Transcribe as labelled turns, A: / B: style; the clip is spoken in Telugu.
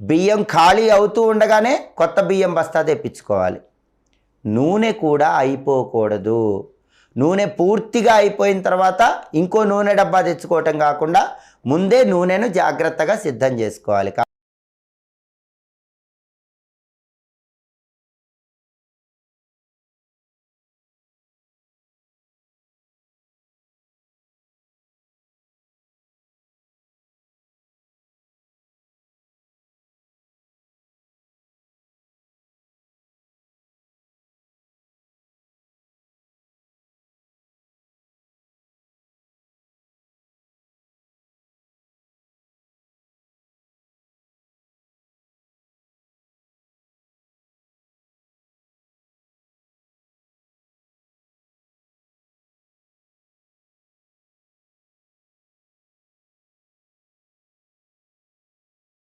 A: బియ్యం ఖాళీ అవుతూ ఉండగానే కొత్త బియ్యం బస్తా తెప్పించుకోవాలి. నూనె కూడా అయిపోకూడదు. నూనె పూర్తిగా అయిపోయిన తర్వాత ఇంకో నూనె డబ్బా తెచ్చుకోవటం కాకుండా ముందే నూనెను జాగ్రత్తగా సిద్ధం చేసుకోవాలి.